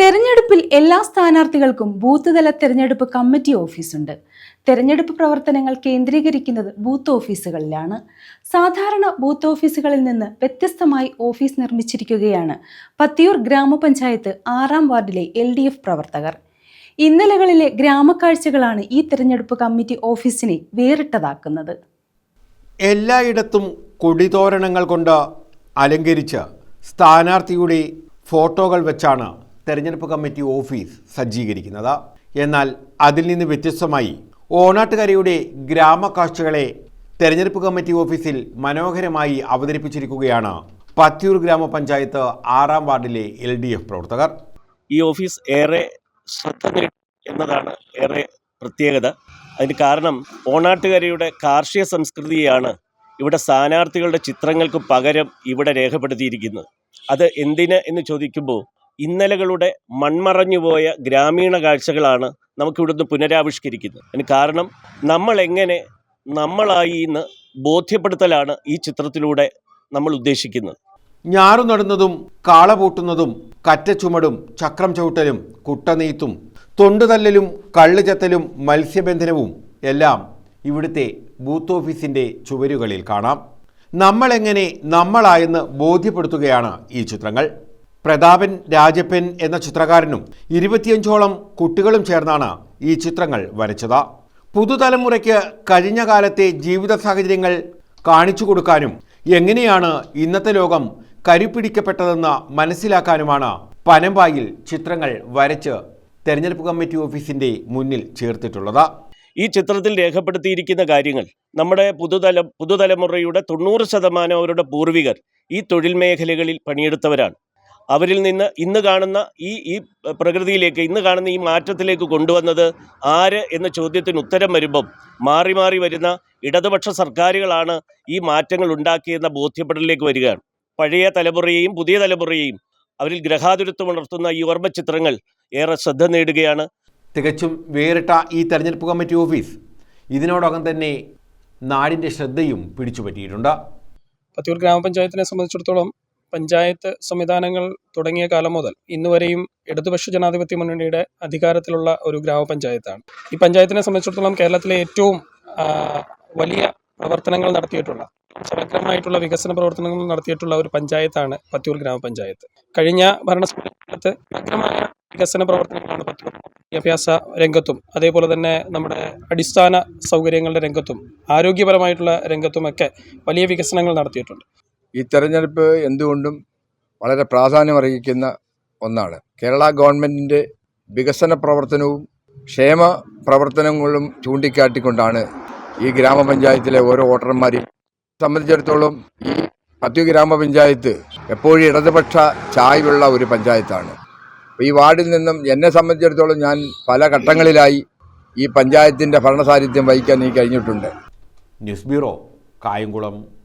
തെരഞ്ഞെടുപ്പിൽ എല്ലാ സ്ഥാനാർത്ഥികൾക്കും ബൂത്ത് തല തെരഞ്ഞെടുപ്പ് കമ്മിറ്റി ഓഫീസുണ്ട്. തെരഞ്ഞെടുപ്പ് പ്രവർത്തനങ്ങൾ കേന്ദ്രീകരിക്കുന്നത് ബൂത്ത് ഓഫീസുകളിലാണ്. സാധാരണ ബൂത്ത് ഓഫീസുകളിൽ നിന്ന് വ്യത്യസ്തമായി ഓഫീസ് നിർമ്മിച്ചിരിക്കുകയാണ് പത്തിയൂർ ഗ്രാമപഞ്ചായത്ത് ആറാം വാർഡിലെ എൽ പ്രവർത്തകർ. ഇന്നലകളിലെ ഗ്രാമക്കാഴ്ചകളാണ് ഈ തെരഞ്ഞെടുപ്പ് കമ്മിറ്റി ഓഫീസിനെ വേറിട്ടതാക്കുന്നത്. എല്ലായിടത്തും കൊടിതോരണങ്ങൾ കൊണ്ട് അലങ്കരിച്ച് സ്ഥാനാർത്ഥിയുടെ ഫോട്ടോകൾ വെച്ചാണ് തെരഞ്ഞെടുപ്പ് കമ്മിറ്റി ഓഫീസ് സജ്ജീകരിക്കുന്നത്. എന്നാൽ അതിൽ നിന്ന് വ്യത്യസ്തമായി ഓണാട്ടുകരയുടെ ഗ്രാമക്കാഴ്ചകളെ തെരഞ്ഞെടുപ്പ് കമ്മിറ്റി ഓഫീസിൽ മനോഹരമായി അവതരിപ്പിച്ചിരിക്കുകയാണ് പത്തിയൂർ ഗ്രാമപഞ്ചായത്ത് ആറാം വാർഡിലെ എൽ ഡി എഫ് പ്രവർത്തകർ. ഈ ഓഫീസ് ഏറെ ശ്രദ്ധ എന്നതാണ് ഏറെ പ്രത്യേകത. അതിന് കാരണം ഓണാട്ടുകരയുടെ കാർഷിക സംസ്കൃതിയാണ് ഇവിടെ സ്ഥാനാർത്ഥികളുടെ ചിത്രങ്ങൾക്ക് പകരം ഇവിടെ രേഖപ്പെടുത്തിയിരിക്കുന്നത്. അത് എന്തിന് എന്ന് ചോദിക്കുമ്പോൾ ഇന്നലകളുടെ മൺമറഞ്ഞുപോയ ഗ്രാമീണ കാഴ്ചകളാണ് നമുക്കിവിടുന്ന് പുനരാവിഷ്കരിക്കുന്നത്. അതിന് കാരണം നമ്മൾ എങ്ങനെ നമ്മളായി എന്ന് ബോധ്യപ്പെടുത്തലാണ് ഈ ചിത്രത്തിലൂടെ നമ്മൾ ഉദ്ദേശിക്കുന്നത്. ഞാറു നടുന്നതും കാള പൂട്ടുന്നതും കറ്റച്ചുമടും ചക്രം ചവിട്ടലും കുട്ടനെയ്ത്തും തൊണ്ടുതല്ലലും കള്ളുചത്തലും മത്സ്യബന്ധനവും എല്ലാം ഇവിടുത്തെ ബൂത്ത് ഓഫീസിന്റെ ചുവരുകളിൽ കാണാം. നമ്മളെങ്ങനെ നമ്മളായെന്ന് ബോധ്യപ്പെടുത്തുകയാണ് ഈ ചിത്രങ്ങൾ. പ്രതാപൻ രാജപ്പൻ എന്ന ചിത്രകാരനും ഇരുപത്തിയഞ്ചോളം കുട്ടികളും ചേർന്നാണ് ഈ ചിത്രങ്ങൾ വരച്ചത്. പുതുതലമുറയ്ക്ക് കഴിഞ്ഞ കാലത്തെ ജീവിത സാഹചര്യങ്ങൾ കാണിച്ചു കൊടുക്കാനും എങ്ങനെയാണ് ഇന്നത്തെ ലോകം കരുപിടിക്കപ്പെട്ടതെന്ന് മനസ്സിലാക്കാനുമാണ് പനമ്പായിൽ ചിത്രങ്ങൾ വരച്ച് തെരഞ്ഞെടുപ്പ് കമ്മിറ്റി ഓഫീസിന്റെ മുന്നിൽ ചേർത്തിട്ടുള്ളത്. ഈ ചിത്രത്തിൽ രേഖപ്പെടുത്തിയിരിക്കുന്ന കാര്യങ്ങൾ നമ്മുടെ പുതുതല പുതുതലമുറയുടെ തൊണ്ണൂറ് ശതമാനം അവരുടെ പൂർവികർ ഈ തൊഴിൽ മേഖലകളിൽ പണിയെടുത്തവരാണ്. അവരിൽ നിന്ന് ഇന്ന് കാണുന്ന ഈ ഈ പ്രകൃതിയിലേക്ക് ഇന്ന് കാണുന്ന ഈ മാറ്റത്തിലേക്ക് കൊണ്ടുവന്നത് ആര് എന്ന ചോദ്യത്തിന് ഉത്തരം വരുമ്പം മാറി മാറി വരുന്ന ഇടതുപക്ഷ സർക്കാരുകളാണ് ഈ മാറ്റങ്ങൾ ഉണ്ടാക്കിയെന്ന ബോധ്യപ്പെടലിലേക്ക് വരികയാണ്. പഴയ തലമുറയെയും പുതിയ തലമുറയെയും അവരിൽ ഗ്രഹാതുരത്വം ഉണർത്തുന്ന ഈ ഓർമ്മ ചിത്രങ്ങൾ ഏറെ ശ്രദ്ധ നേടുകയാണ്. തികച്ചും വേറിട്ട ഈ തെരഞ്ഞെടുപ്പ് കമ്മിറ്റി ഓഫീസ് ഇതിനോടകം തന്നെ നാടിന്റെ ശ്രദ്ധയും പിടിച്ചുപറ്റിയിട്ടുണ്ട്. പത്തിയൂർ ഗ്രാമപഞ്ചായത്തിനെ സംബന്ധിച്ചിടത്തോളം പഞ്ചായത്ത് സംവിധാനങ്ങൾ തുടങ്ങിയ കാലം മുതൽ ഇന്നുവരെയും ഇടതുപക്ഷ ജനാധിപത്യ മുന്നണിയുടെ അധികാരത്തിലുള്ള ഒരു ഗ്രാമപഞ്ചായത്താണ്. ഈ പഞ്ചായത്തിനെ സംബന്ധിച്ചിടത്തോളം കേരളത്തിലെ ഏറ്റവും വലിയ പ്രവർത്തനങ്ങൾ നടത്തിയിട്ടുള്ള സമഗ്രമായിട്ടുള്ള വികസന പ്രവർത്തനങ്ങൾ നടത്തിയിട്ടുള്ള ഒരു പഞ്ചായത്താണ് പത്തിയൂർ ഗ്രാമപഞ്ചായത്ത്. കഴിഞ്ഞ ഭരണസമിതിക്കാലത്ത് സമഗ്രമായ വികസന പ്രവർത്തനങ്ങളാണ് പത്തിയൂർ വിദ്യാഭ്യാസ രംഗത്തും അതേപോലെ തന്നെ നമ്മുടെ അടിസ്ഥാന സൗകര്യങ്ങളുടെ രംഗത്തും ആരോഗ്യപരമായിട്ടുള്ള രംഗത്തുമൊക്കെ വലിയ വികസനങ്ങൾ നടത്തിയിട്ടുണ്ട്. ഈ തെരഞ്ഞെടുപ്പ് എന്തുകൊണ്ടും വളരെ പ്രാധാന്യമർഹിക്കുന്ന ഒന്നാണ്. കേരള ഗവൺമെന്റിന്റെ വികസന പ്രവർത്തനവും ക്ഷേമ പ്രവർത്തനങ്ങളും ചൂണ്ടിക്കാട്ടിക്കൊണ്ടാണ് ഈ ഗ്രാമപഞ്ചായത്തിലെ ഓരോ വോട്ടർമാരെയും സംബന്ധിച്ചിടത്തോളം ഈ പത്തു ഗ്രാമപഞ്ചായത്ത് എപ്പോഴും ഇടതുപക്ഷ ചായ്വുള്ള ഒരു പഞ്ചായത്താണ്. ഈ വാർഡിൽ നിന്നും എന്നെ സംബന്ധിച്ചിടത്തോളം ഞാൻ പല ഘട്ടങ്ങളിലായി ഈ പഞ്ചായത്തിന്റെ ഭരണസാന്നിധ്യം വഹിക്കാൻ എനിക്ക് കഴിഞ്ഞിട്ടുണ്ട്. News bureau Kayamkulam.